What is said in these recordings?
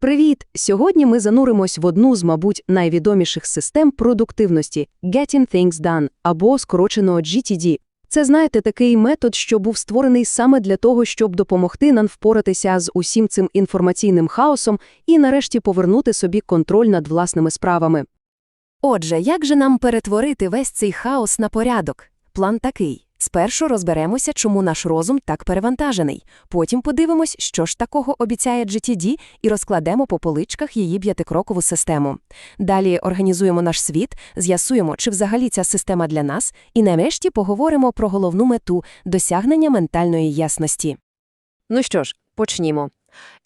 Привіт! Сьогодні ми зануримось в одну з, мабуть, найвідоміших систем продуктивності – Getting Things Done, або скорочено GTD. Це, знаєте, такий метод, що був створений саме для того, щоб допомогти нам впоратися з усім цим інформаційним хаосом і нарешті повернути собі контроль над власними справами. Отже, як же нам перетворити весь цей хаос на порядок? План такий. Спершу розберемося, чому наш розум так перевантажений. Потім подивимось, що ж такого обіцяє GTD, і розкладемо по поличках її п'ятикрокову систему. Далі організуємо наш світ, з'ясуємо, чи взагалі ця система для нас, і нарешті поговоримо про головну мету досягнення ментальної ясності. Ну що ж, почнімо.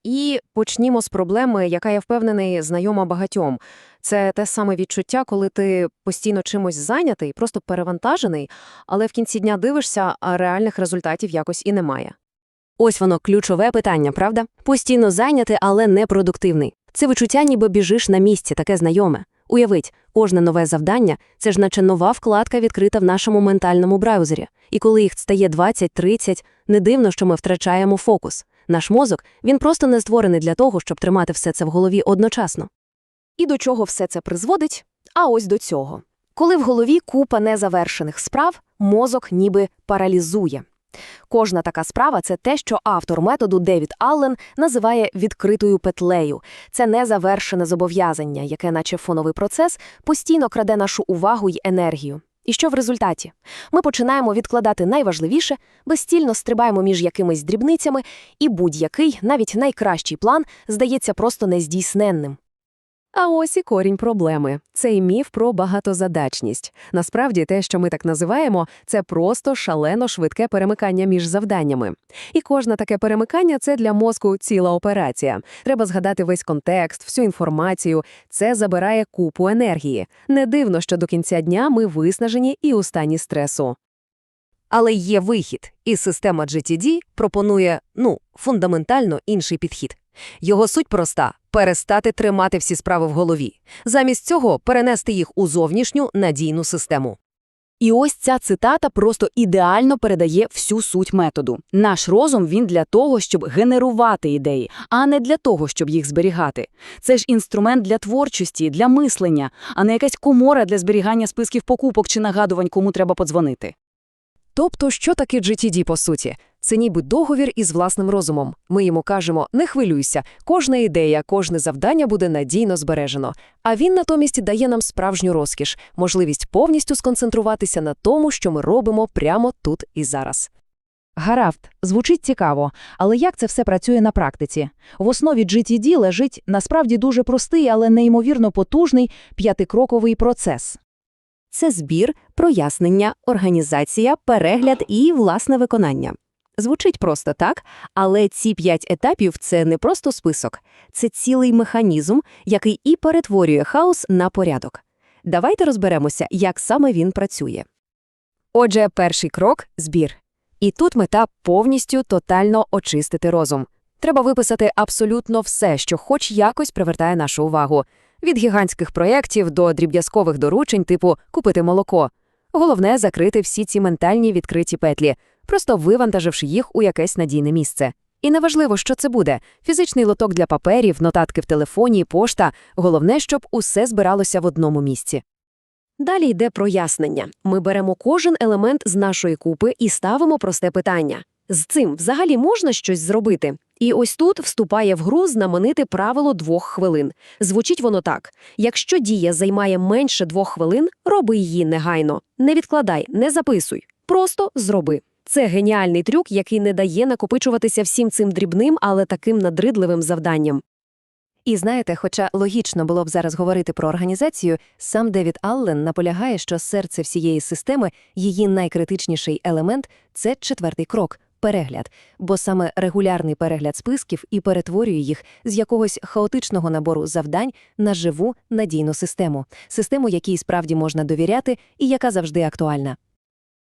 І почнімо з проблеми, яка, я впевнений, знайома багатьом. Це те саме відчуття, коли ти постійно чимось зайнятий, просто перевантажений, але в кінці дня дивишся, а реальних результатів якось і немає. Ось воно ключове питання, правда? Постійно зайнятий, але непродуктивний. Це відчуття, ніби біжиш на місці, таке знайоме. Уявіть, кожне нове завдання це ж наче нова вкладка відкрита в нашому ментальному браузері. І коли їх стає 20-30, не дивно, що ми втрачаємо фокус. Наш мозок він просто не створений для того, щоб тримати все це в голові одночасно. І до чого все це призводить? А ось до цього. Коли в голові купа незавершених справ, мозок ніби паралізує. Кожна така справа це те, що автор методу Девід Аллен називає відкритою петлею. Це незавершене зобов'язання, яке, наче фоновий процес, постійно краде нашу увагу й енергію. І що в результаті? Ми починаємо відкладати найважливіше, безстільно стрибаємо між якимись дрібницями, і будь-який, навіть найкращий план, здається просто нездійсненним. А ось і корінь проблеми – цей міф про багатозадачність. Насправді, те, що ми так називаємо, це просто шалено швидке перемикання між завданнями. І кожне таке перемикання – це для мозку ціла операція. Треба згадати весь контекст, всю інформацію. Це забирає купу енергії. Не дивно, що до кінця дня ми виснажені і у стані стресу. Але є вихід, і система GTD пропонує, ну, фундаментально інший підхід. Його суть проста – перестати тримати всі справи в голові. Замість цього перенести їх у зовнішню надійну систему. І ось ця цитата просто ідеально передає всю суть методу. Наш розум він для того, щоб генерувати ідеї, а не для того, щоб їх зберігати. Це ж інструмент для творчості, для мислення, а не якась комора для зберігання списків покупок чи нагадувань, кому треба подзвонити. Тобто, що таке GTD, по суті? Це ніби договір із власним розумом. Ми йому кажемо «не хвилюйся, кожна ідея, кожне завдання буде надійно збережено». А він натомість дає нам справжню розкіш, можливість повністю сконцентруватися на тому, що ми робимо прямо тут і зараз. Гаразд, звучить цікаво, але як це все працює на практиці? В основі GTD лежить насправді дуже простий, але неймовірно потужний п'ятикроковий процес. Це збір, прояснення, організація, перегляд і власне виконання. Звучить просто так, але ці п'ять етапів це не просто список, це цілий механізм, який і перетворює хаос на порядок. Давайте розберемося, як саме він працює. Отже, перший крок збір. І тут мета повністю тотально очистити розум. Треба виписати абсолютно все, що хоч якось привертає нашу увагу. Від гігантських проєктів до дріб'язкових доручень, типу купити молоко. Головне закрити всі ці ментальні відкриті петлі, просто вивантаживши їх у якесь надійне місце. І неважливо, що це буде фізичний лоток для паперів, нотатки в телефоні, пошта. Головне, щоб усе збиралося в одному місці. Далі йде прояснення. Ми беремо кожен елемент з нашої купи і ставимо просте питання. З цим взагалі можна щось зробити? І ось тут вступає в гру знамените правило двох хвилин. Звучить воно так: якщо дія займає менше двох хвилин, роби її негайно. Не відкладай, не записуй. Просто зроби. Це геніальний трюк, який не дає накопичуватися всім цим дрібним, але таким надридливим завданням. І знаєте, хоча логічно було б зараз говорити про організацію, сам Девід Аллен наполягає, що серце всієї системи, її найкритичніший елемент це четвертий крок перегляд, бо саме регулярний перегляд списків і перетворює їх з якогось хаотичного набору завдань на живу надійну систему, систему, якій справді можна довіряти і яка завжди актуальна.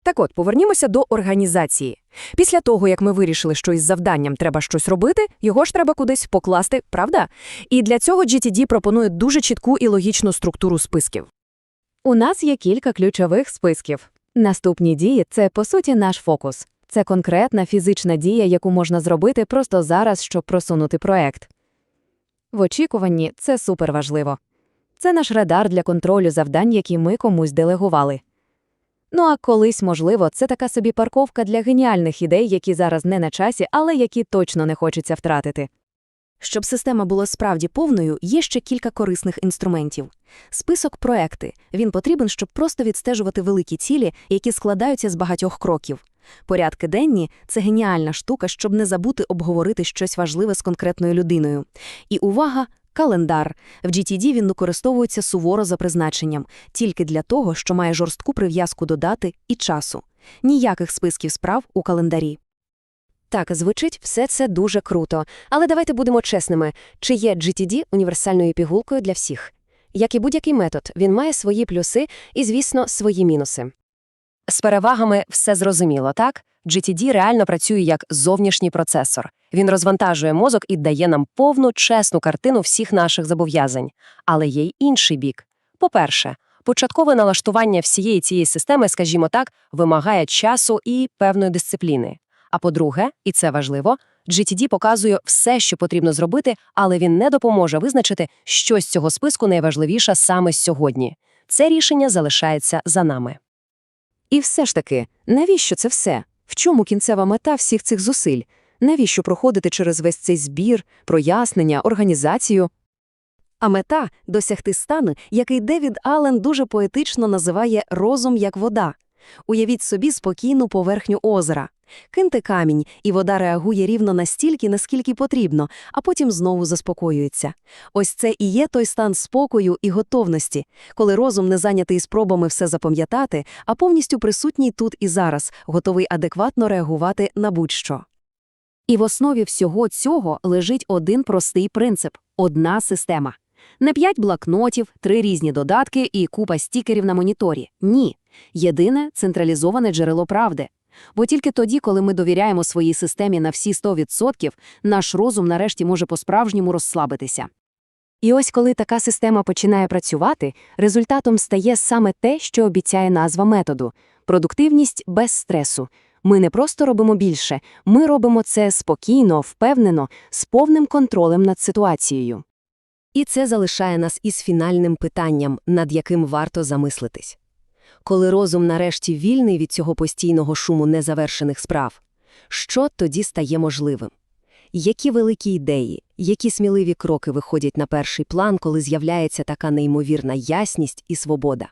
Так от, повернімося до організації. Після того, як ми вирішили, що із завданням треба щось робити, його ж треба кудись покласти, правда? І для цього GTD пропонує дуже чітку і логічну структуру списків. У нас є кілька ключових списків. Наступні дії це, по суті, наш фокус. Це конкретна фізична дія, яку можна зробити просто зараз, щоб просунути проект. В очікуванні це суперважливо. Це наш радар для контролю завдань, які ми комусь делегували. Ну а колись, можливо, це така собі парковка для геніальних ідей, які зараз не на часі, але які точно не хочеться втратити. Щоб система була справді повною, є ще кілька корисних інструментів. Список проекти. Він потрібен, щоб просто відстежувати великі цілі, які складаються з багатьох кроків. Порядки денні це геніальна штука, щоб не забути обговорити щось важливе з конкретною людиною. І увага! Календар. В GTD він використовується суворо за призначенням, тільки для того, що має жорстку прив'язку до дати і часу. Ніяких списків справ у календарі. Так, звучить все це дуже круто. Але давайте будемо чесними. Чи є GTD універсальною пігулкою для всіх? Як і будь-який метод, він має свої плюси і, звісно, свої мінуси. З перевагами все зрозуміло, так? GTD реально працює як зовнішній процесор. Він розвантажує мозок і дає нам повну, чесну картину всіх наших зобов'язань. Але є й інший бік. По-перше, початкове налаштування всієї цієї системи, скажімо так, вимагає часу і певної дисципліни. А по-друге, і це важливо, GTD показує все, що потрібно зробити, але він не допоможе визначити, що з цього списку найважливіше саме сьогодні. Це рішення залишається за нами. І все ж таки, навіщо це все? В чому кінцева мета всіх цих зусиль? Навіщо проходити через весь цей збір, прояснення, організацію? А мета – досягти стану, який Девід Аллен дуже поетично називає «розум як вода». Уявіть собі спокійну поверхню озера. Киньте камінь, і вода реагує рівно настільки, наскільки потрібно, а потім знову заспокоюється. Ось це і є той стан спокою і готовності, коли розум не зайнятий спробами все запам'ятати, а повністю присутній тут і зараз, готовий адекватно реагувати на будь-що. І в основі всього цього лежить один простий принцип – одна система. Не п'ять блокнотів, три різні додатки і купа стікерів на моніторі. Ні. Єдине – централізоване джерело правди. Бо тільки тоді, коли ми довіряємо своїй системі на всі 100%, наш розум нарешті може по-справжньому розслабитися. І ось коли така система починає працювати, результатом стає саме те, що обіцяє назва методу – продуктивність без стресу. Ми не просто робимо більше, ми робимо це спокійно, впевнено, з повним контролем над ситуацією. І це залишає нас із фінальним питанням, над яким варто замислитись. Коли розум нарешті вільний від цього постійного шуму незавершених справ, що тоді стає можливим? Які великі ідеї, які сміливі кроки виходять на перший план, коли з'являється така неймовірна ясність і свобода?